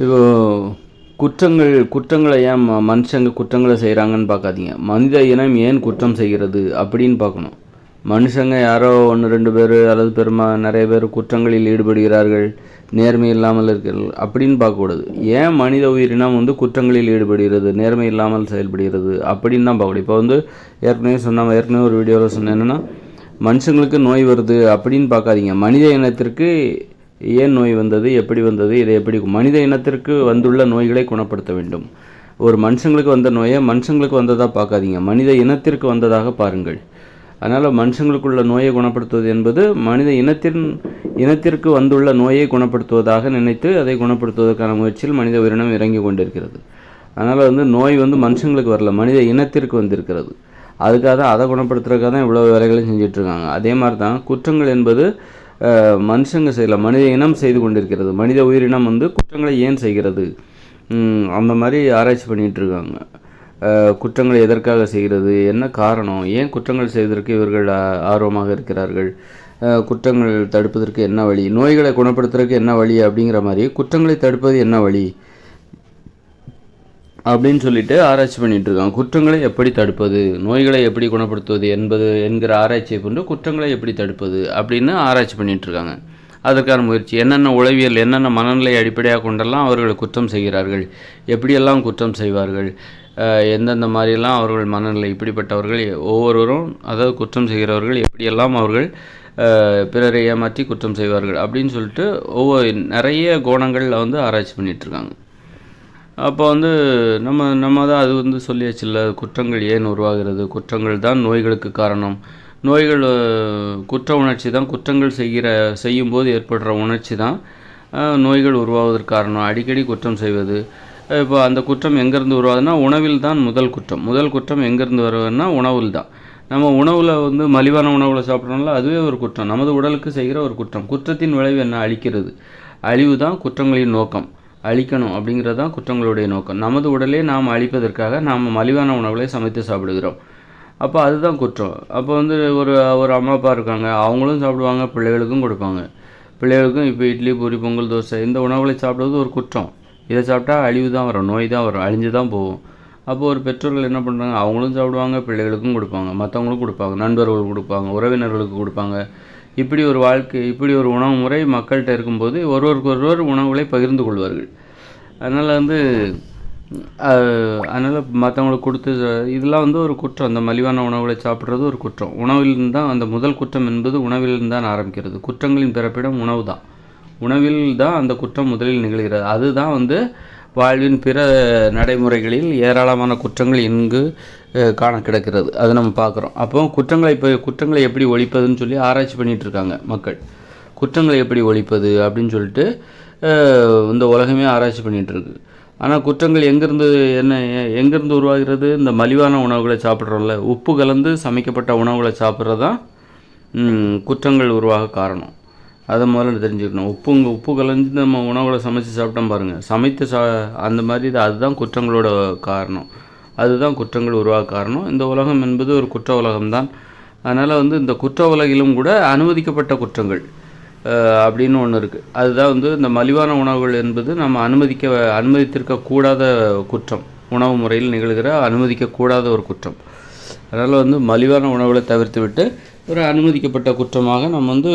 இப்போ குற்றங்கள் குற்றங்களை ஏன் ம மனுஷங்க குற்றங்களை செய்கிறாங்கன்னு பார்க்காதீங்க. மனித இனம் ஏன் குற்றம் செய்கிறது அப்படின்னு பார்க்கணும். மனுஷங்க யாரோ ஒன்று ரெண்டு பேர் அல்லது பெருமா நிறைய பேர் குற்றங்களில் ஈடுபடுகிறார்கள் நேர்மை இல்லாமல் இருக்கிறார்கள் அப்படின்னு பார்க்கக்கூடாது. ஏன் மனித உயிரினம் வந்து குற்றங்களில் ஈடுபடுகிறது நேர்மை இல்லாமல் செயல்படுகிறது அப்படின்னு தான் பார்க்கணும். இப்போ வந்து ஏற்கனவே சொன்னால் ஏற்கனவே ஒரு வீடியோவில் சொன்னேன் என்னென்னா மனுஷங்களுக்கு நோய் வருது அப்படின்னு பார்க்காதீங்க. மனித இனத்திற்கு ஏன் நோய் வந்தது எப்படி வந்தது இதை எப்படி மனித இனத்திற்கு வந்துள்ள நோய்களை குணப்படுத்த வேண்டும்? ஒரு மனுஷங்களுக்கு வந்த நோயை மனுஷங்களுக்கு வந்ததாக பார்க்காதீங்க. மனித இனத்திற்கு வந்ததாக பாருங்கள். அதனால் மனுஷங்களுக்குள்ள நோயை குணப்படுத்துவது என்பது மனித இனத்தின் இனத்திற்கு வந்துள்ள நோயை குணப்படுத்துவதாக நினைத்து அதை குணப்படுத்துவதற்கான முயற்சியில் மனித உயிரினம் இறங்கி கொண்டிருக்கிறது. அதனால் வந்து நோய் வந்து மனுஷங்களுக்கு வரல மனித இனத்திற்கு வந்திருக்கிறது. அதுக்காக தான் அதை குணப்படுத்துறதுக்காக தான் இவ்வளோ வேலைகளையும் செஞ்சிட்ருக்காங்க அதே மாதிரி தான் குற்றங்கள் என்பது மனுஷங்க செய்யல மனித இனம் செய்து கொண்டிருக்கிறது. மனித உயிரினம் வந்து குற்றங்களை ஏன் செய்கிறது? அந்த மாதிரி ஆராய்ச்சி பண்ணிகிட்டு இருக்காங்க. குற்றங்களை எதற்காக செய்கிறது? என்ன காரணம்? ஏன் குற்றங்கள் செய்வதற்கு இவர்கள் ஆர்வமாக இருக்கிறார்கள்? குற்றங்கள் தடுப்பதற்கு என்ன வழி? நோய்களை குணப்படுத்துறதுக்கு என்ன வழி அப்படிங்கிற மாதிரி குற்றங்களை தடுப்பது என்ன வழி? அப்படின்னு சொல்லிட்டு ஆராய்ச்சி பண்ணிட்டு இருக்காங்க. குற்றங்களை எப்படி தடுப்பது? நோய்களை எப்படி குணப்படுத்துவது என்பது என்கிற ஆராய்ச்சியை கொண்டு குற்றங்களை எப்படி தடுப்பது அப்படின்னு ஆராய்ச்சி பண்ணிட்டு இருக்காங்க. அதற்கான முயற்சி. என்னென்ன உளவியல் என்னென்ன மனநிலை அடிப்படையாக கொண்டெல்லாம் அவர்கள் குற்றம் செய்கிறார்கள்? எப்படியெல்லாம் குற்றம் செய்வார்கள்? எந்தெந்த மாதிரியெல்லாம் அவர்கள் மனநிலை இப்படிப்பட்டவர்கள் ஒவ்வொருவரும் அதாவது குற்றம் செய்கிறவர்கள் எப்படியெல்லாம் அவர்கள் பிறரை ஏமாற்றி குற்றம் செய்வார்கள் அப்படின்னு சொல்லிட்டு ஒவ்வொரு நிறைய கோணங்களில் வந்து ஆராய்ச்சி பண்ணிகிட்ருக்காங்க இருக்காங்க. அப்போ வந்து நம்ம நம்ம தான் அது வந்து சொல்லியாச்சுல்ல குற்றங்கள் ஏன் உருவாகிறது? குற்றங்கள் தான் நோய்களுக்கு காரணம். நோய்கள் குற்ற உணர்ச்சி தான். குற்றங்கள் செய்கிற செய்யும்போது ஏற்படுற உணர்ச்சி தான் நோய்கள் உருவாவதற்கு காரணம். அடிக்கடி குற்றம் செய்வது. இப்போ அந்த குற்றம் எங்கேருந்து உருவாகுதுன்னா உணவில் தான் முதல் குற்றம். முதல் குற்றம் எங்கேருந்து வருவதுன்னா உணவில் தான். நம்ம உணவில் வந்து மலிவான உணவில் சாப்பிட்றோம்ல அதுவே ஒரு குற்றம். நமது உடலுக்கு செய்கிற ஒரு குற்றம். குற்றத்தின் விளைவு என்ன? அழிக்கிறது. அழிவு தான் குற்றங்களின் நோக்கம். அழிக்கணும் அப்படிங்கிறது தான் குற்றங்களுடைய நோக்கம். நமது உடலை நாம் அழிப்பதற்காக நாம் மலிவான உணவுகளை சமைத்து சாப்பிடுகிறோம். அப்போ அதுதான் குற்றம். அப்போ வந்து ஒரு ஒரு அம்மா அப்பா இருக்காங்க அவங்களும் சாப்பிடுவாங்க பிள்ளைகளுக்கும் கொடுப்பாங்க. பிள்ளைகளுக்கும் இப்போ இட்லி பூரி பொங்கல் தோசை இந்த உணவுகளை சாப்பிடுவது ஒரு குற்றம். இதை சாப்பிட்டா அழிவு தான் வரும் நோய் தான் வரும் அழிஞ்சு தான் போகும். அப்போது ஒரு பெற்றோர்கள் என்ன பண்ணுறாங்க அவங்களும் சாப்பிடுவாங்க பிள்ளைகளுக்கும் கொடுப்பாங்க மற்றவங்களுக்கும் கொடுப்பாங்க நண்பர்களுக்கு கொடுப்பாங்க உறவினர்களுக்கு கொடுப்பாங்க. இப்படி ஒரு வாழ்க்கை இப்படி ஒரு உணவு முறை மக்கள்கிட்ட இருக்கும்போது ஒருவருக்கொருவர் உணவுகளை பகிர்ந்து கொள்வார்கள். அதனால் வந்து அதனால் மற்றவங்களுக்கு கொடுத்து இதெல்லாம் வந்து ஒரு குற்றம். அந்த மலிவான உணவுகளை சாப்பிட்றது ஒரு குற்றம். உணவிலிருந்து தான் அந்த முதல் குற்றம் என்பது உணவிலிருந்து தான் ஆரம்பிக்கிறது. குற்றங்களின் பிறப்பிடம் உணவு தான். உணவில் தான் அந்த குற்றம் முதலில் நிகழ்கிறது. அதுதான் வந்து வாழ்வின் பிற நடைமுறைகளில் ஏராளமான குற்றங்கள் இங்கு காண கிடக்கிறது. அதை நம்ம பார்க்குறோம். அப்போ குற்றங்களை இப்போ குற்றங்களை எப்படி ஒழிப்பதுன்னு சொல்லி ஆராய்ச்சி பண்ணிகிட்டு இருக்காங்க மக்கள். குற்றங்களை எப்படி ஒழிப்பது அப்படின்னு சொல்லிட்டு இந்த உலகமே ஆராய்ச்சி பண்ணிட்டு இருக்கு ஆனால் குற்றங்கள் எங்கேருந்து என்ன எங்கேருந்து உருவாகிறது? இந்த மலிவான உணவுகளை சாப்பிட்றோம்ல. உப்பு கலந்து சமைக்கப்பட்ட உணவுகளை சாப்பிட்றது தான் குற்றங்கள் உருவாக காரணம். அதை முதல்ல தெரிஞ்சுக்கணும். உப்புங்க உப்பு கலந்து நம்ம உணவுகளை சமைச்சு சாப்பிட்டோம் பாருங்கள் சமைத்த சா அந்த மாதிரி இது அதுதான் குற்றங்களோட காரணம். அதுதான் குற்றங்கள் உருவாக காரணம். இந்த உலகம் என்பது ஒரு குற்ற உலகம்தான். அதனால் வந்து இந்த குற்ற உலகிலும் கூட அனுமதிக்கப்பட்ட குற்றங்கள் அப்படின்னு ஒன்று இருக்குது அதுதான் வந்து இந்த மலிவான உணவுகள் என்பது நம்ம அனுமதிக்க அனுமதித்திருக்கக்கூடாத குற்றம். உணவு முறையில் நிகழ்கிற அனுமதிக்கக்கூடாத ஒரு குற்றம். அதனால் வந்து மலிவான உணவுகளை தவிர்த்து விட்டு ஒரு அனுமதிக்கப்பட்ட குற்றமாக நம்ம வந்து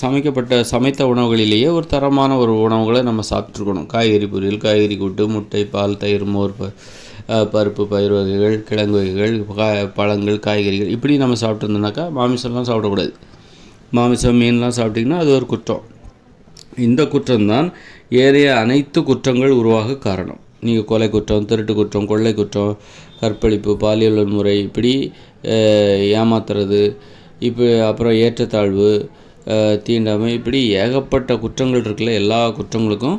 சமைக்கப்பட்ட சமைத்த உணவுகளிலேயே ஒரு தரமான ஒரு உணவுகளை நம்ம சாப்பிட்ருக்கணும் காய்கறி பொரியல் காய்கறி கூட்டு முட்டை பால் தயிர் மோர் பருப்பு பயிர் வகைகள் கிழங்கு வகைகள் கா பழங்கள் காய்கறிகள் இப்படி நம்ம சாப்பிட்ருந்தோம்னாக்கா மாமிசம்லாம் சாப்பிடக்கூடாது. மாமிசம் மீன்லாம் சாப்பிட்டிங்கன்னா அது ஒரு குற்றம். இந்த குற்றம்தான் ஏறைய அனைத்து குற்றங்கள் உருவாக காரணம். நீங்கள் கொலை குற்றம் திருட்டு குற்றம் கொள்ளை குற்றம் கற்பழிப்பு பாலியல் வன்முறை இப்படி ஏமாத்துறது இப்போ அப்புறம் ஏற்றத்தாழ்வு தீண்டாமை இப்படி ஏகப்பட்ட குற்றங்கள் இருக்குல்ல எல்லா குற்றங்களுக்கும்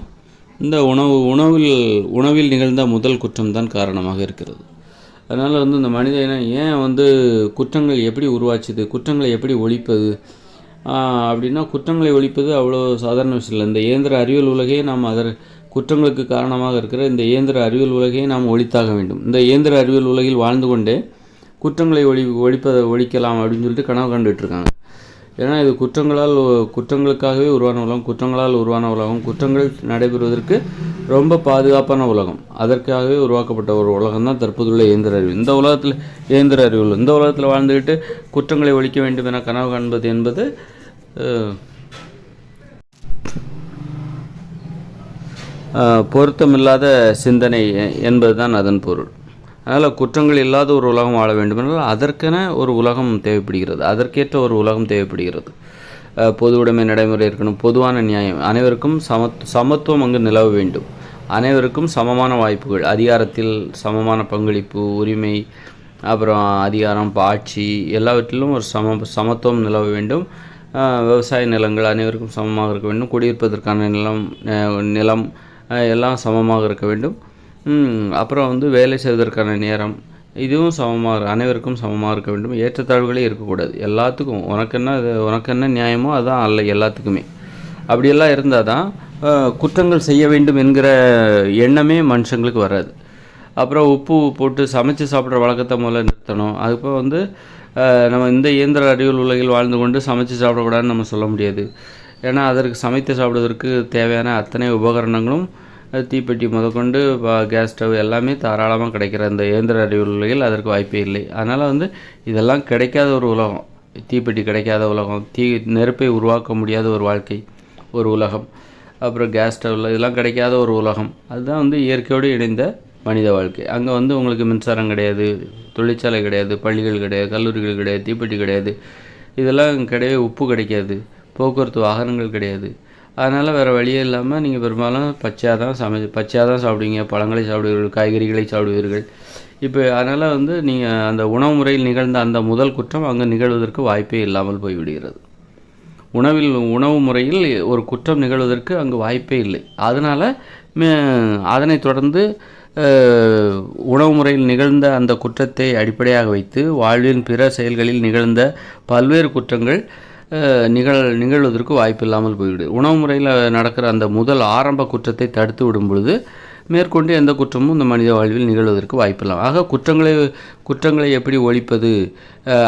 இந்த உணவு உணவில் உணவில் நிகழ்ந்த முதல் குற்றம் தான் காரணமாக இருக்கிறது. அதனால் வந்து இந்த மனித இனம் ஏன் வந்து குற்றங்கள் எப்படி உருவாச்சுது குற்றங்களை எப்படி ஒழிப்பது? அப்படின்னா குற்றங்களை ஒழிப்பது அவ்வளோ சாதாரண விஷயம் இல்லை. இந்த இயந்திர அறிவியல் உலகையே நாம் அதர் குற்றங்களுக்கு காரணமாக இருக்கிற இந்த இயந்திர அறிவியல் உலகையே நாம் ஒழித்தாக வேண்டும். இந்த இயந்திர அறிவியல் உலகில் வாழ்ந்து கொண்டே குற்றங்களை ஒழி ஒழிப்பதை ஒழிக்கலாம் அப்படின்னு சொல்லிட்டு கனவு கண்டுட்டு இருக்காங்க. ஏன்னா இது குற்றங்களால் குற்றங்களுக்காகவே உருவான உலகம் குற்றங்களால் உருவான உலகம் குற்றங்கள் நடைபெறுவதற்கு ரொம்ப பாதுகாப்பான உலகம். அதற்காகவே உருவாக்கப்பட்ட ஒரு உலகம் தான் தற்போதுள்ள இயந்திர அறிவு. இந்த உலகத்தில் இயந்திர அறிவு இந்த உலகத்தில் வாழ்ந்துக்கிட்டு குற்றங்களை ஒழிக்க வேண்டும் என கனவு காண்பது என்பது பொருத்தமில்லாத சிந்தனை என்பதுதான் அதன் பொருள். அதனால் குற்றங்கள் இல்லாத ஒரு உலகம் வாழ வேண்டுமென்றால் அதற்கென ஒரு உலகம் தேவைப்படுகிறது. அதற்கேற்ற ஒரு உலகம் தேவைப்படுகிறது. பொது உடைமை நடைமுறை இருக்கணும். பொதுவான நியாயம். அனைவருக்கும் சமத் சமத்துவம் அங்கு நிலவ வேண்டும். அனைவருக்கும் சமமான வாய்ப்புகள். அதிகாரத்தில் சமமான பங்களிப்பு உரிமை அப்புறம் அதிகாரம் ஆட்சி எல்லாவற்றிலும் ஒரு சம சமத்துவம் நிலவ வேண்டும். விவசாய நிலங்கள் அனைவருக்கும் சமமாக இருக்க வேண்டும். குடியிருப்பதற்கான நிலம் நிலம் எல்லாம் சமமாக இருக்க வேண்டும். அப்புறம் வந்து வேலை செய்வதற்கான நேரம். இதுவும் சமமாக அனைவருக்கும் சமமாக இருக்க வேண்டும். ஏற்றத்தாழ்வுகளே இருக்கக்கூடாது. எல்லாத்துக்கும் உனக்கு என்ன உனக்கு என்ன நியாயமோ அதான் அல்ல எல்லாத்துக்குமே. அப்படியெல்லாம் இருந்தால் தான் குற்றங்கள் செய்ய வேண்டும் என்கிற எண்ணமே மனுஷங்களுக்கு வராது. அப்புறம் உப்பு போட்டு சமைச்சு சாப்பிட்ற வழக்கத்தை முதல்ல நிறுத்தணும். அதுக்கப்புறம் வந்து நம்ம இந்த இயந்திர அறிவியல் உலகில் வாழ்ந்து கொண்டு சமைச்சு சாப்பிடக்கூடாதுன்னு நம்ம சொல்ல முடியாது. ஏன்னா அதற்கு சமைத்து சாப்பிடுவதற்கு தேவையான அத்தனை உபகரணங்களும் தீப்பெட்டி முதற்கொண்டு கேஸ் ஸ்டவ் எல்லாமே தாராளமாக கிடைக்கிற இந்த இயந்திர அறிவியல் அதற்கு வாய்ப்பே இல்லை. அதனால் வந்து இதெல்லாம் கிடைக்காத ஒரு உலகம். தீப்பெட்டி கிடைக்காத உலகம். தீ நெருப்பை உருவாக்க முடியாத ஒரு வாழ்க்கை ஒரு உலகம். அப்புறம் கேஸ் ஸ்டவ்வில் இதெல்லாம் கிடைக்காத ஒரு உலகம். அதுதான் வந்து இயற்கையோடு இணைந்த மனித வாழ்க்கை. அங்கே வந்து உங்களுக்கு மின்சாரம் கிடையாது தொழிற்சாலை கிடையாது பள்ளிகள் கிடையாது கல்லூரிகள் கிடையாது தீப்பெட்டி கிடையாது. இதெல்லாம் கிடையவே உப்பு கிடைக்காது போக்குவரத்து வாகனங்கள் கிடையாது. அதனால் வேறு வழியே இல்லாமல் நீங்கள் பெரும்பாலும் பச்சையாக தான் சமை பச்சையாக தான் சாப்பிடுவீங்க பழங்களை சாப்பிடுவீர்கள் காய்கறிகளை சாப்பிடுவீர்கள். இப்போ அதனால் வந்து நீங்கள் அந்த உணவு முறையில் நிகழ்ந்த அந்த முதல் குற்றம் அங்கே நிகழ்வதற்கு வாய்ப்பே இல்லாமல் போய்விடுகிறது. உணவில் உணவு முறையில் ஒரு குற்றம் நிகழ்வதற்கு அங்கு வாய்ப்பே இல்லை. அதனால் அதனைத் தொடர்ந்து உணவு முறையில் நிகழ்ந்த அந்த குற்றத்தை அடிப்படையாக வைத்து வாழ்வின் பிற செயல்களில் நிகழ்ந்த பல்வேறு குற்றங்கள் நிகழ் நிகழ்வதற்கு வாய்ப்பு இல்லாமல் போய்விடுது உணவு முறையில் நடக்கிற அந்த முதல் ஆரம்ப குற்றத்தை தடுத்து விடும் பொழுது மேற்கொண்டு எந்த குற்றமும் இந்த மனித வாழ்வில் நிகழ்வதற்கு வாய்ப்பில்லை ஆக குற்றங்களை குற்றங்களை எப்படி ஒழிப்பது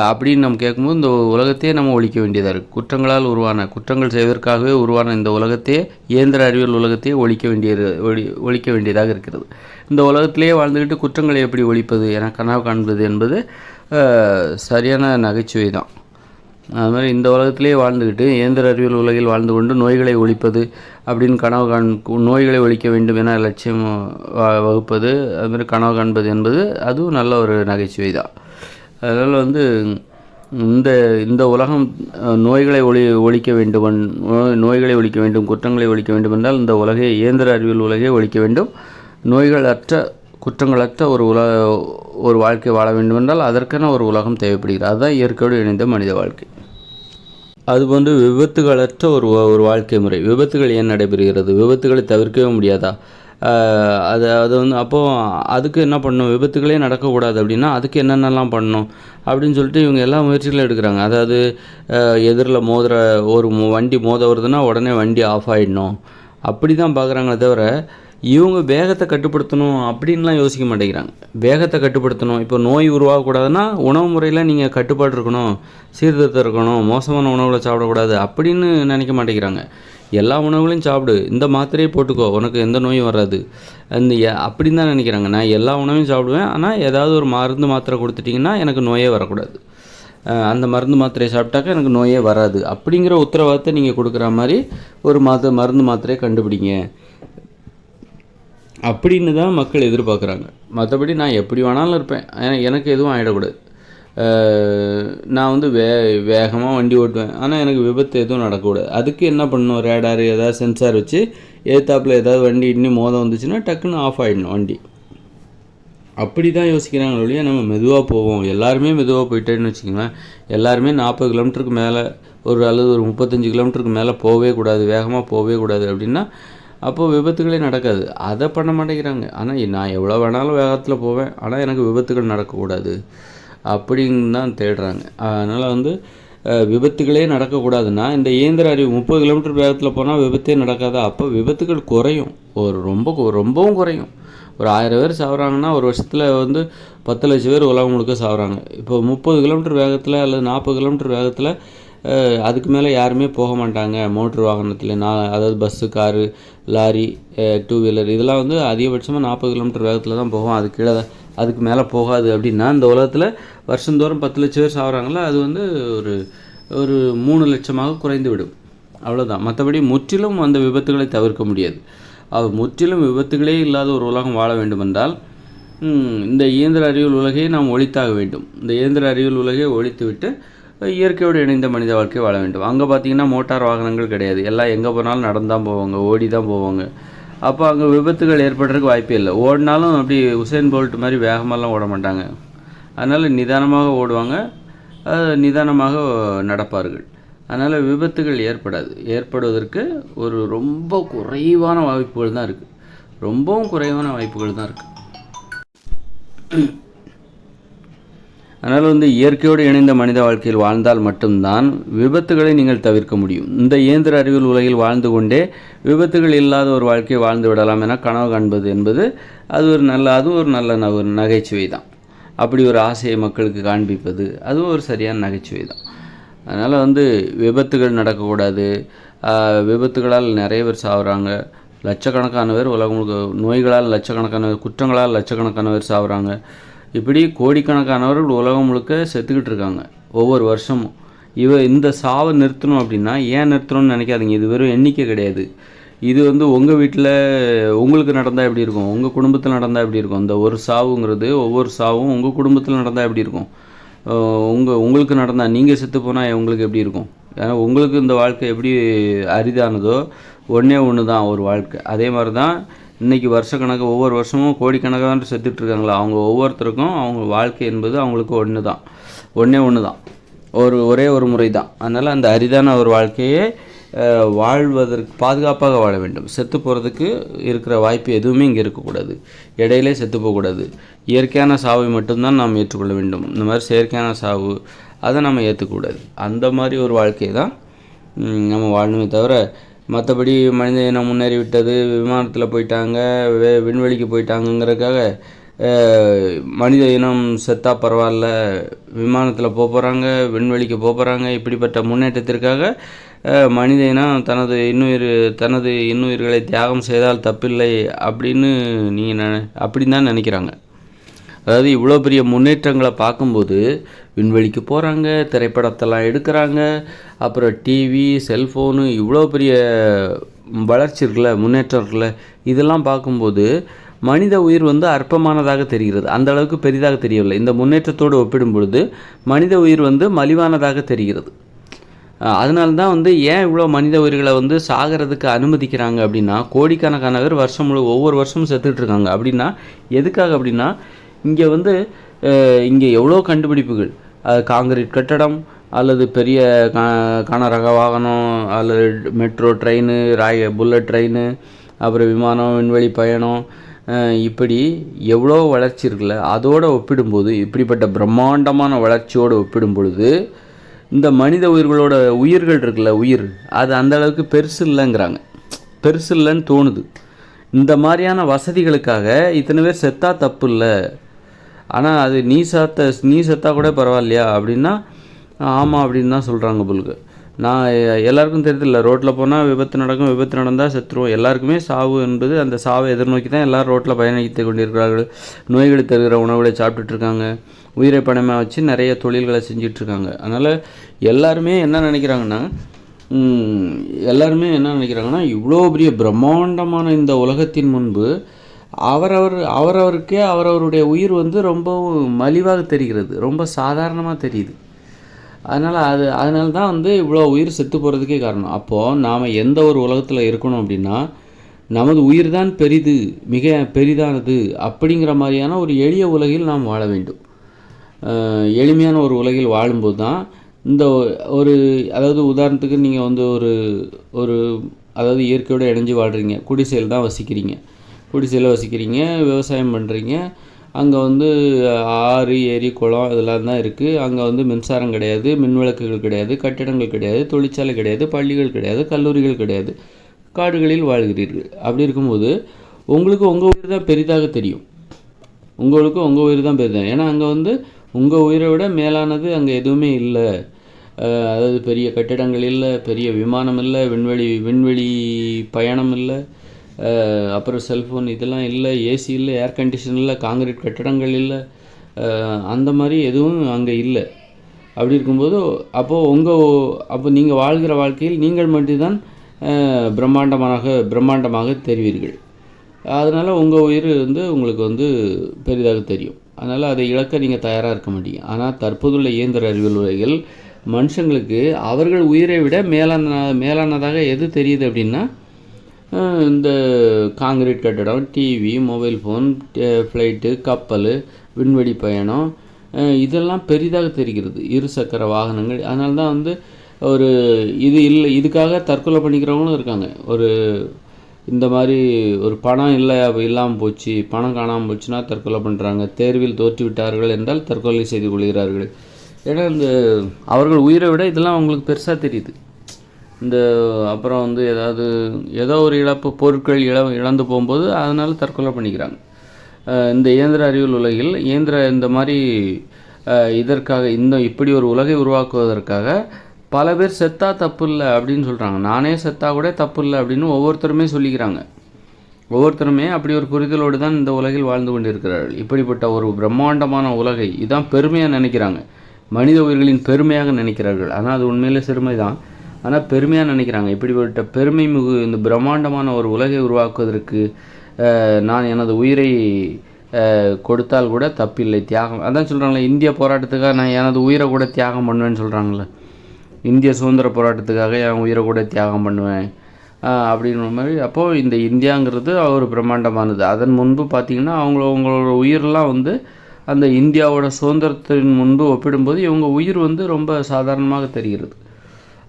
அப்படின்னு நம்ம கேட்கும்போது இந்த உலகத்தையே நம்ம ஒழிக்க வேண்டியதாக இருக்குது குற்றங்களால் உருவான குற்றங்கள் செய்வதற்காகவே உருவான இந்த உலகத்தையே இயந்திர அறிவியல் உலகத்தையே ஒழிக்க வேண்டியது ஒழி ஒழிக்க வேண்டியதாக இருக்கிறது. இந்த உலகத்திலேயே வாழ்ந்துக்கிட்டு குற்றங்களை எப்படி ஒழிப்பது என கனவு காண்பது என்பது சரியான நகைச்சுவை தான் அது மாதிரி இந்த உலகத்திலேயே வாழ்ந்துக்கிட்டு இயந்திர அறிவியல் உலகில் வாழ்ந்து கொண்டு நோய்களை ஒழிப்பது அப்படின்னு கனவு காண் நோய்களை ஒழிக்க வேண்டும் என லட்சியம் வ- வகுப்பது அது மாதிரி கனவு காண்பது என்பது அதுவும் நல்ல ஒரு நகைச்சுவை தான். அதனால் வந்து இந்த இந்த உலகம் நோய்களை ஒழி ஒழிக்க வேண்டும் நோய்களை ஒழிக்க வேண்டும் குற்றங்களை ஒழிக்க வேண்டும் என்றால் இந்த உலகை இயந்திர அறிவியல் உலகை ஒழிக்க வேண்டும். நோய்கள் அற்ற குற்றங்களற்ற ஒரு உல ஒரு வாழ்க்கை வாழ வேண்டுமென்றால் அதற்கென ஒரு உலகம் தேவைப்படுகிறது. அதுதான் இயற்கையோடு இணைந்த மனித வாழ்க்கை. அதுபோன்று விபத்துகளற்ற ஒரு ஒரு வாழ்க்கை முறை. விபத்துகள் ஏன் நடைபெறுகிறது? விபத்துகளை தவிர்க்கவே முடியாதா? அது அது வந்து அப்போது அதுக்கு என்ன பண்ணணும்? விபத்துகளே நடக்கக்கூடாது அப்படின்னா அதுக்கு என்னென்னலாம் பண்ணணும்? அப்படின்னு சொல்லிட்டு இவங்க எல்லா முயற்சிகளும் எடுக்கிறாங்க. அதாவது எதிரில் மோதுற ஒரு வண்டி மோத வருதுன்னா உடனே வண்டி ஆஃப் ஆகிடணும் அப்படி தான் பார்க்குறாங்களே தவிர இவங்க வேகத்தை கட்டுப்படுத்தணும் அப்படின்லாம் யோசிக்க மாட்டேங்கிறாங்க. வேகத்தை கட்டுப்படுத்தணும். இப்போ நோய் உருவாகக்கூடாதுன்னா உணவு முறையில் நீங்கள் கட்டுப்பாடு இருக்கணும் சீர்திருத்தம் இருக்கணும் மோசமான உணவுகளை சாப்பிடக்கூடாது அப்படின்னு நினைக்க மாட்டேங்கிறாங்க. எல்லா உணவுகளையும் சாப்பிடு. இந்த மாத்திரையை போட்டுக்கோ. உனக்கு எந்த நோயும் வராது. அந்த அப்படின்னு தான் நினைக்கிறாங்க. நான் எல்லா உணவையும் சாப்பிடுவேன். ஆனால் ஏதாவது ஒரு மருந்து மாத்திரை கொடுத்துட்டிங்கன்னா எனக்கு நோயே வரக்கூடாது. அந்த மருந்து மாத்திரையை சாப்பிட்டாக்கா எனக்கு நோயே வராது. அப்படிங்கிற உத்தரவாதத்தை நீங்கள் கொடுக்குற மாதிரி ஒரு மாத மருந்து மாத்திரையை கண்டுபிடிங்க. அப்படின்னு தான் மக்கள் எதிர்பார்க்குறாங்க. மற்றபடி நான் எப்படி வேணாலும் இருப்பேன். ஏன்னா எனக்கு எதுவும் ஆகிடக்கூடாது நான் வந்து வே வேகமாக வண்டி ஓட்டுவேன். ஆனால் எனக்கு விபத்து எதுவும் நடக்கக்கூடாது. அதுக்கு என்ன பண்ணணும்? ரேடார் ஏதாவது சென்சார் வச்சு ஏத்தாப்பில் ஏதாவது வண்டி இன்னும் மோதம் வந்துச்சுன்னா டக்குன்னு ஆஃப் ஆகிடணும் வண்டி. அப்படி தான் யோசிக்கிறாங்க ஒழிய நம்ம மெதுவாக போவோம். எல்லாருமே மெதுவாக போயிட்டேன்னு வச்சுக்கோங்களேன். எல்லாருமே நாற்பது கிலோமீட்டருக்கு மேலே ஒரு அல்லது ஒரு முப்பத்தஞ்சு கிலோமீட்டருக்கு மேலே போகவே கூடாது. வேகமாக போகவே கூடாது அப்படின்னா அப்போது விபத்துகளே நடக்காது. அதை பண்ண மாட்டேங்கிறாங்க. ஆனால் நான் எவ்வளோ வேணாலும் வேகத்தில் போவேன். ஆனால் எனக்கு விபத்துகள் நடக்கக்கூடாது அப்படின்னு தான் தேடுறாங்க. அதனால் வந்து விபத்துகளே நடக்கக்கூடாதுன்னா இந்த இயந்திர அறிவு முப்பது கிலோமீட்டர் வேகத்தில் போனால் விபத்தே நடக்காதா. அப்போ விபத்துகள் குறையும். ஒரு ரொம்ப ரொம்பவும் குறையும். ஒரு ஆயிரம் பேர் சாகுறாங்கன்னா ஒரு வருஷத்தில் வந்து பத்து லட்சம் பேர் உலகம் முழுக்க சாகுறாங்க இப்போ முப்பது கிலோமீட்டர் வேகத்தில் அல்லது நாற்பது கிலோமீட்டர் வேகத்தில் அதுக்கு மேலே யாருமே போக மாட்டாங்க. மோட்ரு வாகனத்தில் நான் அதாவது bus car lorry two wheeler இதெல்லாம் வந்து அதிகபட்சமாக நாற்பது கிலோமீட்டர் வேகத்தில் தான் போகும். அது கீழே அதுக்கு மேலே போகாது அப்படின்னா இந்த உலகத்தில் வருஷந்தோறும் பத்து லட்சம் பேர் சாகுறாங்களா அது வந்து ஒரு ஒரு மூணு லட்சமாக குறைந்து விடும் அவ்வளோதான் மற்றபடி முற்றிலும் அந்த விபத்துகளை தவிர்க்க முடியாது. அது முற்றிலும் விபத்துகளே இல்லாத ஒரு உலகம் வாழ வேண்டுமென்றால் இந்த இயந்திர அறிவியல் உலகையே நாம் ஒழித்தாக வேண்டும். இந்த இயந்திர அறிவியல் உலகை ஒழித்துவிட்டு இயற்கையோடு இணைந்த மனித வாழ்க்கை வாழ வேண்டும். அங்கே பார்த்திங்கன்னா மோட்டார் வாகனங்கள் கிடையாது. எல்லாம் எங்கே போனாலும் நடந்து தான் போவாங்க ஓடி தான் போவாங்க. அப்போ அங்கே விபத்துகள் ஏற்படுறதுக்கு வாய்ப்பே இல்லை. ஓடினாலும் அப்படி உசேன் போல்ட் மாதிரி வேகமெல்லாம் ஓட மாட்டாங்க. அதனால் நிதானமாக ஓடுவாங்க. நிதானமாக நடப்பார்கள். அதனால் விபத்துகள் ஏற்படாது. ஏற்படுவதற்கு ஒரு ரொம்ப குறைவான வாய்ப்புகள் தான் இருக்குது ரொம்பவும் குறைவான வாய்ப்புகள் தான் இருக்குது அதனால் வந்து இயற்கையோடு இணைந்த மனித வாழ்க்கையில் வாழ்ந்தால் மட்டும்தான் விபத்துகளை நீங்கள் தவிர்க்க முடியும். இந்த இயந்திர அறிவியல் உலகில் வாழ்ந்து கொண்டே விபத்துகள் இல்லாத ஒரு வாழ்க்கையை வாழ்ந்து விடலாம் என கனவு காண்பது என்பது அது ஒரு நல்ல அதுவும் ஒரு நல்ல ஒரு நகைச்சுவை தான். அப்படி ஒரு ஆசையை மக்களுக்கு காண்பிப்பது அதுவும் ஒரு சரியான நகைச்சுவை தான். அதனால் வந்து விபத்துகள் நடக்கக்கூடாது. விபத்துகளால் நிறைய பேர் சாகுறாங்க லட்சக்கணக்கான பேர் உலகம் நோய்களால் லட்சக்கணக்கான குற்றங்களால் லட்சக்கணக்கான பேர் சாகுறாங்க இப்படி கோடிக்கணக்கானவர்கள் உலகம் முழுக்க செத்துக்கிட்டு இருக்காங்க. ஒவ்வொரு வருஷமும். இவ இந்த சாவை நிறுத்தணும் அப்படின்னா ஏன் நிறுத்தணும்னு நினைக்காதீங்க. இது வெறும் எண்ணிக்கை கிடையாது. இது வந்து உங்கள் வீட்டில் உங்களுக்கு நடந்தால் எப்படி இருக்கும்? உங்கள் குடும்பத்தில் நடந்தால் எப்படி இருக்கும்? இந்த ஒரு சாவுங்கிறது ஒவ்வொரு சாவும் உங்கள் குடும்பத்தில் நடந்தால் எப்படி இருக்கும்? உங்கள் உங்களுக்கு நடந்தால் நீங்கள் செத்து போனால் உங்களுக்கு எப்படி இருக்கும்? ஏன்னா உங்களுக்கு இந்த வாழ்க்கை எப்படி அரிதானதோ ஒன்றே ஒன்று தான் ஒரு வாழ்க்கை. அதே மாதிரி தான் இன்றைக்கி வருஷக்கணக்கு ஒவ்வொரு வருஷமும் கோடிக்கணக்காக செத்துட்ருக்காங்களா அவங்க ஒவ்வொருத்தருக்கும் அவங்க வாழ்க்கை என்பது அவங்களுக்கு ஒன்று தான் ஒன்றே ஒன்று தான் ஒரு ஒரே ஒரு முறை தான் அதனால் அந்த அரிதான ஒரு வாழ்க்கையை வாழ்வதற்கு பாதுகாப்பாக வாழ வேண்டும். செத்து போகிறதுக்கு இருக்கிற வாய்ப்பு எதுவுமே இங்கே இருக்கக்கூடாது. இடையிலே செத்து போகக்கூடாது. இயற்கையான சாவை மட்டும்தான் நாம் ஏற்றுக்கொள்ள வேண்டும். இந்த மாதிரி செயற்கையான சாவு அதை நம்ம ஏற்றுக்கக்கூடாது அந்த மாதிரி ஒரு வாழ்க்கையை தான் நம்ம வாழணுமே தவிர மற்றபடி மனித இனம் முன்னேறி விட்டது விமானத்தில் போயிட்டாங்க வே விண்வெளிக்கு போயிட்டாங்கங்கிறதுக்காக மனித இனம் செத்தா பரவாயில்ல விமானத்தில் போக போகிறாங்க விண்வெளிக்கு போக போகிறாங்க இப்படிப்பட்ட முன்னேற்றத்திற்காக மனித இனம் தனது இன்னுயிர் தனது இன்னுயிர்களை தியாகம் செய்தால் தப்பில்லை அப்படின்னு நீங்கள் நெ அப்படின்னு தான் நினைக்கிறாங்க. அதாவது இவ்வளோ பெரிய முன்னேற்றங்களை பார்க்கும்போது விண்வெளிக்கு போகிறாங்க திரைப்படத்தெல்லாம் எடுக்கிறாங்க. அப்புறம் டிவி செல்ஃபோனு இவ்வளோ பெரிய வளர்ச்சி இருக்குல்ல முன்னேற்றம் இருக்குல்ல இதெல்லாம் பார்க்கும்போது மனித உயிர் வந்து அற்பமானதாக தெரிகிறது. அந்த அளவுக்கு பெரிதாக தெரியவில்லை. இந்த முன்னேற்றத்தோடு ஒப்பிடும் பொழுது மனித உயிர் வந்து மலிவானதாக தெரிகிறது. அதனால தான் வந்து ஏன் இவ்வளோ மனித உயிர்களை வந்து சாகிறதுக்கு அனுமதிக்கிறாங்க அப்படின்னா கோடிக்கணக்கான பேர் வருஷம் முழு ஒவ்வொரு வருஷமும் செத்துட்டு இருக்காங்க. அப்படின்னா எதுக்காக அப்படின்னா இங்கே வந்து இங்கே எவ்வளோ கண்டுபிடிப்புகள்? காங்கிரீட் கட்டடம் அல்லது பெரிய கா கனரக வாகனம் அல்லது மெட்ரோ ட்ரெயின் ராய புல்லட் ட்ரெயின் அப்புறம் விமானம் விண்வெளி பயணம் இப்படி எவ்வளோ வளர்ச்சி இருக்குல்ல அதோடு ஒப்பிடும்போது இப்படிப்பட்ட பிரம்மாண்டமான வளர்ச்சியோடு ஒப்பிடும் பொழுது இந்த மனித உயிர்களோட உயிர்கள் இருக்குல்ல உயிர் அது அந்த அளவுக்கு பெருசு இல்லைங்கிறாங்க. பெருசு இல்லைன்னு தோணுது. இந்த மாதிரியான வசதிகளுக்காக இத்தனை பேர் செத்தா தப்பு இல்லை. ஆனால் அது நீ சாத்த நீ செத்தா கூட பரவாயில்லையா? அப்படின்னா ஆமாம் அப்படின்னு தான் சொல்கிறாங்க புல்கு நான் எல்லாருக்கும் தெரியல ரோட்டில் போனால் விபத்து நடக்கும் விபத்து நடந்தால் செத்துருவோம். எல்லாருக்குமே சாவு என்பது அந்த சாவை எதிர்நோக்கி தான் எல்லோரும் ரோட்டில் பயணித்து கொண்டிருக்கிறார்கள். நோய்களை தருகிற உணவுகளை சாப்பிட்டுட்ருக்காங்க உயிரை பணமாக வச்சு நிறைய தொழில்களை செஞ்சிட்ருக்காங்க அதனால் எல்லாருமே என்ன நினைக்கிறாங்கன்னா எல்லாருமே என்ன நினைக்கிறாங்கன்னா இவ்வளோ பெரிய பிரம்மாண்டமான இந்த உலகத்தின் முன்பு அவரவர் அவரவருக்கே அவரவருடைய உயிர் வந்து ரொம்பவும் மலிவாக தெரிகிறது. ரொம்ப சாதாரணமாக தெரியுது. அதனால் அது அதனால தான் வந்து இவ்வளோ உயிர் செத்து போகிறதுக்கே காரணம். அப்போது நாம் எந்த ஒரு உலகத்தில் இருக்கணும் அப்படின்னா நமது உயிர் தான் பெரிது மிக பெரிதானது அப்படிங்கிற மாதிரியான ஒரு எளிய உலகில் நாம் வாழ வேண்டும். எளிமையான ஒரு உலகில் வாழும்போது தான் இந்த ஒரு அதாவது உதாரணத்துக்கு நீங்கள் வந்து ஒரு ஒரு அதாவது இயற்கையோடு இணைஞ்சு வாழ்கிறீங்க குடிசையில் தான் வசிக்கிறீங்க. குடிசையில் வசிக்கிறீங்க விவசாயம் பண்ணுறீங்க அங்கே வந்து ஆறு ஏரி குளம் இதெல்லாம் தான் இருக்குது அங்கே வந்து மின்சாரம் கிடையாது மின்விளக்குகள் கிடையாது கட்டிடங்கள் கிடையாது தொழிற்சாலை கிடையாது பள்ளிகள் கிடையாது கல்லூரிகள் கிடையாது. காடுகளில் வாழ்கிறீர்கள். அப்படி இருக்கும்போது உங்களுக்கு உங்கள் உயிர் தான் பெரிதாக தெரியும். உங்களுக்கு உங்கள் உயிர் தான் பெரிதாக ஏன்னா அங்கே வந்து உங்கள் உயிரை விட மேலானது அங்கே எதுவுமே இல்லை. அதாவது பெரிய கட்டிடங்கள் இல்லை பெரிய விமானம் இல்லை விண்வெளி விண்வெளி பயணம் இல்லை. அப்புறம் செல்ஃபோன் இதெல்லாம் இல்லை ஏசி இல்லை ஏர் கண்டிஷன் இல்லை காங்கிரீட் கட்டிடங்கள் இல்லை. அந்த மாதிரி எதுவும் அங்கே இல்லை. அப்படி இருக்கும்போது அப்போது உங்கள் அப்போ நீங்கள் வாழ்கிற வாழ்க்கையில் நீங்கள் மட்டும்தான் பிரம்மாண்டமாக பிரம்மாண்டமாக தெரிவீர்கள். அதனால் உங்கள் உயிர் வந்து உங்களுக்கு வந்து பெரிதாக தெரியும். அதனால் அதை இழக்க நீங்கள் தயாராக இருக்க மாட்டீங்க. ஆனால் தற்போதுள்ள இயந்திர அறிவியல் உரைகள் மனுஷங்களுக்கு அவர்கள் உயிரை விட மேலான மேலானதாக எது தெரியுது அப்படின்னா இந்த காங்கிரீட் கட்டடம் டிவி மொபைல் ஃபோன் ஃப்ளைட்டு கப்பல் விண்வெளி பயணம் இதெல்லாம் பெரிதாக தெரிகிறது. இருசக்கர வாகனங்கள். அதனால தான் வந்து ஒரு இது இல்லை இதுக்காக தற்கொலை பண்ணிக்கிறவங்களும் இருக்காங்க. ஒரு இந்த மாதிரி ஒரு பணம் இல்லை இல்லாமல் போச்சு பணம் காணாமல் போச்சுன்னா தற்கொலை பண்ணுறாங்க தேர்வில் தோற்றுவிட்டார்கள் என்றால் தற்கொலை செய்து கொள்கிறார்கள். ஏன்னா இந்த அவர்கள் உயிரை விட இதெல்லாம் அவங்களுக்கு பெருசாக தெரியுது. இந்த அப்புறம் வந்து ஏதாவது ஏதோ ஒரு இழப்பு பொருட்கள் இழ இழந்து போகும்போது அதனால் தற்கொலை பண்ணிக்கிறாங்க. இந்த இயந்திர அறிவியல் உலகில் இயந்திர இந்த மாதிரி இதற்காக இந்த இப்படி ஒரு உலகை உருவாக்குவதற்காக பல பேர் செத்தா தப்பு இல்லை அப்படின்னு சொல்கிறாங்க நானே செத்தா கூட தப்பு இல்லை அப்படின்னு ஒவ்வொருத்தருமே சொல்லிக்கிறாங்க. ஒவ்வொருத்தருமே அப்படி ஒரு புரிதலோடு தான் இந்த உலகில் வாழ்ந்து கொண்டிருக்கிறார்கள். இப்படிப்பட்ட ஒரு பிரம்மாண்டமான உலகை இதான் பெருமையாக நினைக்கிறாங்க. மனித உயிர்களின் பெருமையாக நினைக்கிறார்கள். ஆனால் அது உண்மையிலே சிறுமை தான் ஆனால் பெருமையாக நினைக்கிறாங்க. இப்படிப்பட்ட பெருமை மிகு இந்த பிரம்மாண்டமான ஒரு உலகை உருவாக்குவதற்கு நான் எனது உயிரை கொடுத்தால் கூட தப்பில்லை தியாகம். அதான் சொல்கிறாங்களே இந்திய போராட்டத்துக்காக நான் எனது உயிரை கூட தியாகம் பண்ணுவேன்னு சொல்கிறாங்களே இந்திய சுதந்திர போராட்டத்துக்காக என் உயிரை கூட தியாகம் பண்ணுவேன். அப்படின்ற மாதிரி. அப்போது இந்த இந்தியாங்கிறது ஒரு பிரம்மாண்டமானது. அதன் முன்பு பார்த்திங்கன்னா அவங்கள அவங்களோட உயிரெல்லாம் வந்து அந்த இந்தியாவோட சுதந்திரத்தின் முன்பு ஒப்பிடும்போது இவங்க உயிர் வந்து ரொம்ப சாதாரணமாக தெரிகிறது.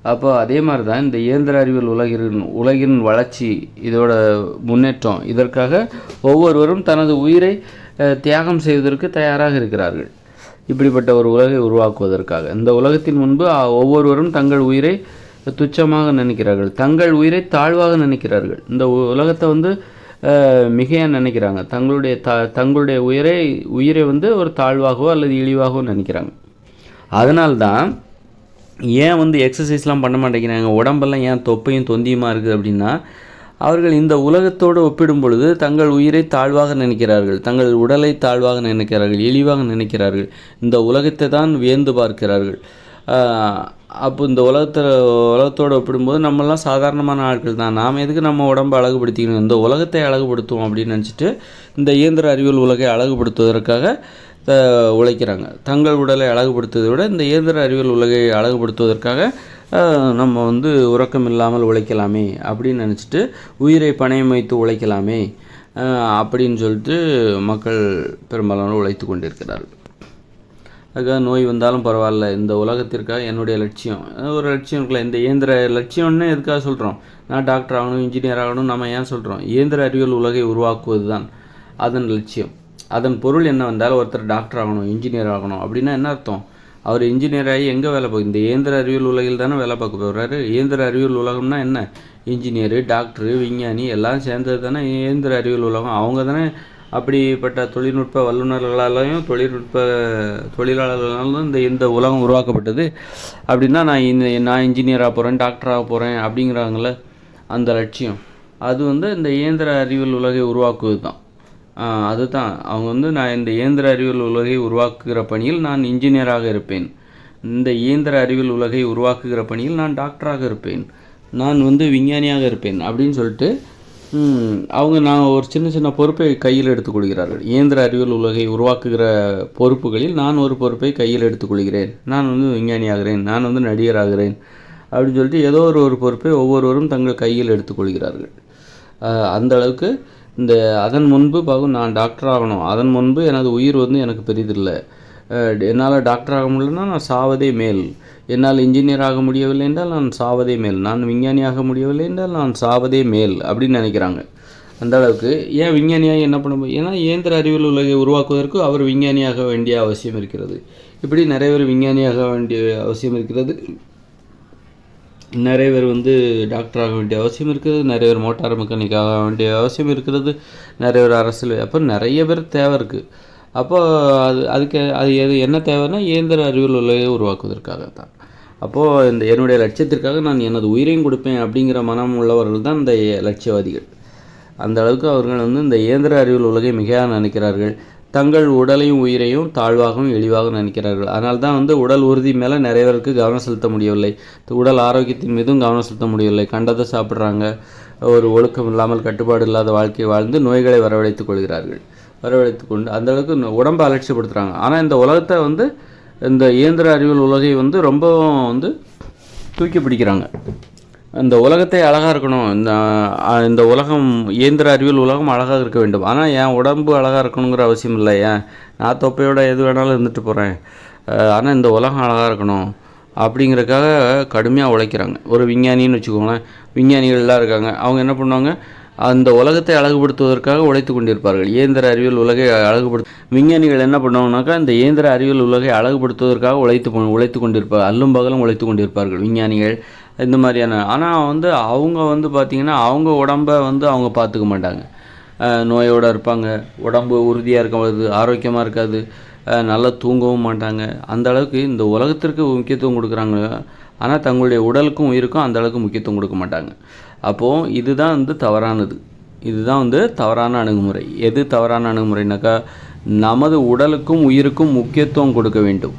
அப்போ அதே மாதிரி தான் இந்த இயந்திர அறிவியல் உலகின் உலகின் வளர்ச்சி இதோட முன்னேற்றம் இதற்காக ஒவ்வொருவரும் தனது உயிரை தியாகம் செய்வதற்கு தயாராக இருக்கிறார்கள். இப்படிப்பட்ட ஒரு உலகை உருவாக்குவதற்காக. இந்த உலகத்தின் முன்பு ஒவ்வொருவரும் தங்கள் உயிரை துச்சமாக நினைக்கிறார்கள். தங்கள் உயிரை தாழ்வாக நினைக்கிறார்கள். இந்த உ- உலகத்தை வந்து மிகையாக நினைக்கிறாங்க. தங்களுடைய த தங்களுடைய உயிரை உயிரை வந்து ஒரு தாழ்வாகவோ அல்லது இழிவாகவோ நினைக்கிறாங்க. அதனால்தான் ஏன் வந்து எக்ஸசைஸ்லாம் பண்ண மாட்டேங்கிறாங்க? உடம்பெல்லாம் ஏன் தொப்பையும் தொந்தியுமா இருக்குது அப்படின்னா அவர்கள் இந்த உலகத்தோடு ஒப்பிடும் பொழுது தங்கள் உயிரை தாழ்வாக நினைக்கிறார்கள். தங்கள் உடலை தாழ்வாக நினைக்கிறார்கள் இழிவாக நினைக்கிறார்கள். இந்த உலகத்தை தான் வியந்து பார்க்கிறார்கள். அப்போ இந்த உலகத்தில் உலகத்தோடு ஒப்பிடும்போது நம்மளாம் சாதாரணமான ஆட்கள் தான். நாம் எதுக்கு நம்ம உடம்பை அழகுபடுத்திக்கணும்? இந்த உலகத்தை அழகுபடுத்துவோம் அப்படின்னு நினச்சிட்டு இந்த இயந்திர அறிவியல் உலகை அழகுபடுத்துவதற்காக உழைக்கிறாங்க. தங்கள் உடலை அழகுபடுத்துவதை விட இந்த இயந்திர அறிவியல் உலகை அழகுபடுத்துவதற்காக நம்ம வந்து உறக்கம் இல்லாமல் உழைக்கலாமே அப்படின்னு நினச்சிட்டு உயிரை பணயம் வைத்து உழைக்கலாமே அப்படின்னு சொல்லிட்டு மக்கள் பெரும்பாலான உழைத்து கொண்டிருக்கிறார்கள். அதுக்காக நோய் வந்தாலும் பரவாயில்ல. இந்த உலகத்திற்காக என்னுடைய லட்சியம். ஒரு லட்சியம் இருக்குல்ல இந்த இயந்திர லட்சியம்னு எதுக்காக சொல்கிறோம் நான் டாக்டர் ஆகணும் இன்ஜினியர் ஆகணும் நம்ம ஏன் சொல்கிறோம் இயந்திர அறிவியல் உலகை உருவாக்குவது தான் அதன் லட்சியம். அதன் பொருள் என்னவென்றால் ஒருத்தர் டாக்டர் ஆகணும் இன்ஜினியர் ஆகணும் அப்படின்னா என்ன அர்த்தம்? அவர் இன்ஜினியர் ஆகி எங்கே வேலை பார்க்க இந்த இயந்திர அறிவியல் உலகில் தானே வேலை பார்க்க போகிறாரு இயந்திர அறிவியல் உலகம்னா என்ன? இன்ஜினியரு டாக்டரு விஞ்ஞானி எல்லாம் சேர்ந்தது தானே இயந்திர அறிவியல் உலகம். அவங்க தானே அப்படிப்பட்ட தொழில்நுட்ப வல்லுநர்களாலையும் தொழில்நுட்ப தொழிலாளர்களாலும் இந்த இந்த உலகம் உருவாக்கப்பட்டது. அப்படின்னா நான் இந்த நான் இன்ஜினியராக போகிறேன் டாக்டராக போகிறேன் அப்படிங்கிறாங்கள அந்த லட்சியம். அது வந்து இந்த இயந்திர அறிவியல் உலகை உருவாக்குவது தான் அதுதான். அவங்க வந்து நான் இந்த இயந்திர அறிவியல் உலகை உருவாக்குகிற பணியில் நான் இன்ஜினியராக இருப்பேன். இந்த இயந்திர அறிவியல் உலகை உருவாக்குகிற பணியில் நான் டாக்டராக இருப்பேன். நான் வந்து விஞ்ஞானியாக இருப்பேன் அப்படின்னு சொல்லிட்டு அவங்க நான் ஒரு சின்ன சின்ன பொறுப்பை கையில் எடுத்துக்கொள்கிறார்கள் இயந்திர அறிவியல் உலகை உருவாக்குகிற பொறுப்புகளில் நான் ஒரு பொறுப்பை கையில் எடுத்துக்கொள்கிறேன் நான் வந்து விஞ்ஞானியாகிறேன் நான் வந்து நடிகராகிறேன் அப்படின்னு சொல்லிட்டு ஏதோ ஒரு ஒரு பொறுப்பை ஒவ்வொருவரும் தங்கள் கையில் எடுத்துக்கொள்கிறார்கள் அந்த அளவுக்கு இந்த அதன் முன்பு பாகும் நான் டாக்டர் ஆகணும். அதன் முன்பு எனது உயிர் வந்து எனக்கு பெரிதில்லை. என்னால் டாக்டர் ஆக முடியலன்னா நான் சாவதே மேல். என்னால் இன்ஜினியர் ஆக முடியவில்லை என்றால் நான் சாவதே மேல். நான் விஞ்ஞானி ஆக முடியவில்லை என்றால் நான் சாவதே மேல் அப்படின்னு நினைக்கிறாங்க. அந்த அளவுக்கு ஏன் விஞ்ஞானியாக என்ன பண்ண முடியும்? ஏன்னா இயந்திர அறிவியல் உலகை உருவாக்குவதற்கு அவர் விஞ்ஞானியாக வேண்டிய அவசியம் இருக்கிறது. இப்படி நிறைய பேர் விஞ்ஞானியாக வேண்டிய அவசியம் இருக்கிறது. நிறைய பேர் வந்து டாக்டர் ஆக வேண்டிய அவசியம் இருக்கிறது நிறைய பேர் மோட்டார் மெக்கானிக் ஆக வேண்டிய அவசியம் இருக்கிறது நிறைய பேர் அரசியல் அப்போ நிறைய பேர் தேவை இருக்குது அப்போது அது அதுக்கு அது எது என்ன தேவைன்னா இயந்திர அறிவியல் உலகையை உருவாக்குவதற்காக தான் அப்போது இந்த என்னுடைய லட்சியத்திற்காக நான் எனது உயிரையும் கொடுப்பேன் அப்படிங்கிற மனம் உள்ளவர்கள் தான் இந்த லட்சியவாதிகள். அந்த அளவுக்கு அவர்கள் வந்து இந்த இயந்திர அறிவியல் உலகை மிகையாக நினைக்கிறார்கள். தங்கள் உடலையும் உயிரையும் தாழ்வாகவும் இழிவாகவும் நினைக்கிறார்கள். அதனால் தான் வந்து உடல் உறுதி மேலே நிறைய பேருக்கு கவனம் செலுத்த முடியவில்லை. உடல் ஆரோக்கியத்தின் மீதும் கவனம் செலுத்த முடியவில்லை. கண்டதை சாப்பிட்றாங்க. ஒரு ஒழுக்கம் இல்லாமல் கட்டுப்பாடு இல்லாத வாழ்க்கையை வாழ்ந்து நோய்களை வரவழைத்துக் கொள்கிறார்கள். வரவழைத்து கொண்டு அந்த அளவுக்கு உடம்பை அலட்சியப்படுத்துகிறாங்க ஆனால் இந்த உலகத்தை வந்து இந்த இயந்திர அறிவியல் உலகை வந்து ரொம்பவும் வந்து தூக்கி பிடிக்கிறாங்க. இந்த உலகத்தை அழகாக இருக்கணும். இந்த இந்த உலகம் இயந்திர அறிவியல் உலகம் அழகாக இருக்க வேண்டும். ஆனால் என் உடம்பு அழகாக இருக்கணுங்கிற அவசியம் இல்லை. ஏன்? நான் தொப்பையோட எது வேணாலும் இருந்துட்டு போகிறேன் ஆனால் இந்த உலகம் அழகாக இருக்கணும் அப்படிங்கிறக்காக கடுமையாக உழைக்கிறாங்க. ஒரு விஞ்ஞானின்னு வச்சுக்கோங்களேன். விஞ்ஞானிகள்லாம் இருக்காங்க. அவங்க என்ன பண்ணுவாங்க? அந்த உலகத்தை அழகுபடுத்துவதற்காக உழைத்து கொண்டிருப்பார்கள். இயந்திர அறிவியல் உலகை அழகுபடுத்த விஞ்ஞானிகள் என்ன பண்ணுவாங்கனாக்கா இந்த இயந்திர அறிவியல் உலகை அழகுபடுத்துவதற்காக உழைத்து உழைத்து கொண்டிருப்பார் அல்லும் பகலும் உழைத்து கொண்டிருப்பார்கள். விஞ்ஞானிகள் இந்த மாதிரியான ஆனால் வந்து அவங்க வந்து பார்த்திங்கன்னா அவங்க உடம்பை வந்து அவங்க பார்த்துக்க மாட்டாங்க. நோயோடு இருப்பாங்க. உடம்பு உறுதியாக இருக்காது ஆரோக்கியமாக இருக்காது. நல்லா தூங்கவும் மாட்டாங்க. அந்த அளவுக்கு இந்த உலகத்திற்கு முக்கியத்துவம் கொடுக்குறாங்க. ஆனால் தங்களுடைய உடலுக்கும் உயிருக்கும் அந்த அளவுக்கு முக்கியத்துவம் கொடுக்க மாட்டாங்க. அப்போது இதுதான் வந்து தவறானது. இதுதான் வந்து தவறான அணுகுமுறை. எது தவறான அணுகுமுறைனாக்கா நமது உடலுக்கும் உயிருக்கும் முக்கியத்துவம் கொடுக்க வேண்டும்.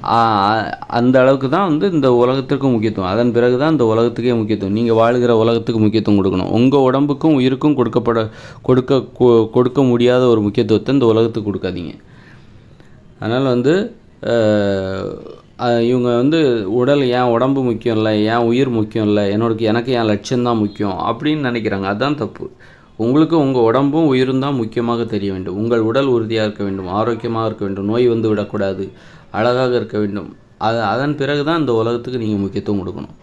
அந்த அளவுக்கு தான் வந்து இந்த உலகத்திற்கும் முக்கியத்துவம். அதன் பிறகு தான் இந்த உலகத்துக்கே முக்கியத்துவம். நீங்கள் வாழ்கிற உலகத்துக்கு முக்கியத்துவம் கொடுக்கணும். உங்கள் உடம்புக்கும் உயிருக்கும் கொடுக்கப்பட கொடுக்க கொ- கொடுக்க முடியாத ஒரு முக்கியத்துவத்தை இந்த உலகத்துக்கு கொடுக்காதீங்க. அதனால் வந்து இவங்க வந்து உடல் ஏன் உடம்பு முக்கியம் இல்லை ஏன் உயிர் முக்கியம் இல்லை என்னோட எனக்கு என் லட்சியம்தான் முக்கியம் அப்படின்னு நினைக்கிறாங்க. அதுதான் தப்பு. உங்களுக்கு உங்கள் உடம்பும் உயிரும் தான் முக்கியமாக தெரிய வேண்டும். உங்கள் உடல் உறுதியாக இருக்க வேண்டும். ஆரோக்கியமாக இருக்க வேண்டும். நோய் வந்து விடக்கூடாது. அழகாக இருக்க வேண்டும். அது அதன் பிறகு தான் இந்த உலகத்துக்கு நீங்கள் முக்கியத்துவம் கொடுக்கணும்.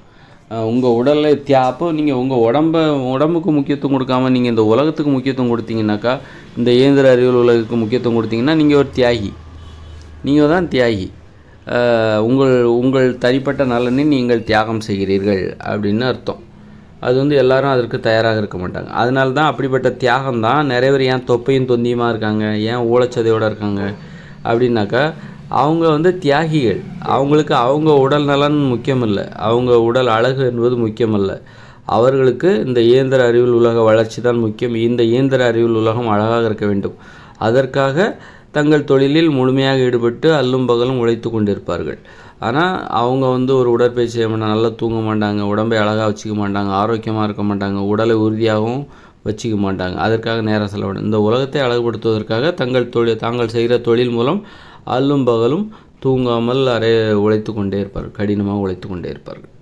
உங்கள் உடலை தியா அப்போ நீங்கள் உங்கள் உடம்ப உடம்புக்கு முக்கியத்துவம் கொடுக்காம நீங்கள் இந்த உலகத்துக்கு முக்கியத்துவம் கொடுத்தீங்கன்னாக்கா இந்த இயந்திர அறிவியல் உலகத்துக்கு முக்கியத்துவம் கொடுத்தீங்கன்னா நீங்கள் ஒரு தியாகி. நீங்கள் தான் தியாகி. உங்கள் உங்கள் தனிப்பட்ட நலனை நீங்கள் தியாகம் செய்கிறீர்கள் அப்படின்னு அர்த்தம். அது வந்து எல்லாரும் அதற்கு தயாராக இருக்க மாட்டாங்க. அதனால தான் அப்படிப்பட்ட தியாகம் தான் நிறைய பேர் ஏன் தொப்பையும் தொந்தியுமாக இருக்காங்க? ஏன் ஊழச்சதையோடு இருக்காங்க? அப்படின்னாக்கா அவங்க வந்து தியாகிகள். அவங்களுக்கு அவங்க உடல் நலன் முக்கியம் இல்லை அவங்க உடல் அழகு என்பது முக்கியமல்ல. அவர்களுக்கு இந்த இயந்திர அறிவியல் உலக வளர்ச்சி தான் முக்கியம். இந்த இயந்திர அறிவியல் உலகம் அழகாக இருக்க வேண்டும். அதற்காக தங்கள் தொழிலில் முழுமையாக ஈடுபட்டு அல்லும் பகலும் உழைத்து கொண்டிருப்பார்கள். ஆனால் அவங்க வந்து ஒரு உடற்பயிற்சி செய்ய மாட்டாங்க நல்லா தூங்க மாட்டாங்க உடம்பை அழகாக வச்சுக்க மாட்டாங்க ஆரோக்கியமாக இருக்க மாட்டாங்க உடலை உறுதியாகவும் வச்சுக்க மாட்டாங்க. அதற்காக நேரம் செலவிடும் இந்த உலகத்தை அழகுபடுத்துவதற்காக தங்கள் தொழில் தாங்கள் செய்கிற தொழில் மூலம் அல்லும் பகலும் தூங்காமல் அரை உழைத்து கொண்டே இருப்பார்கள். கடினமாக உழைத்து கொண்டே இருப்பார்கள்.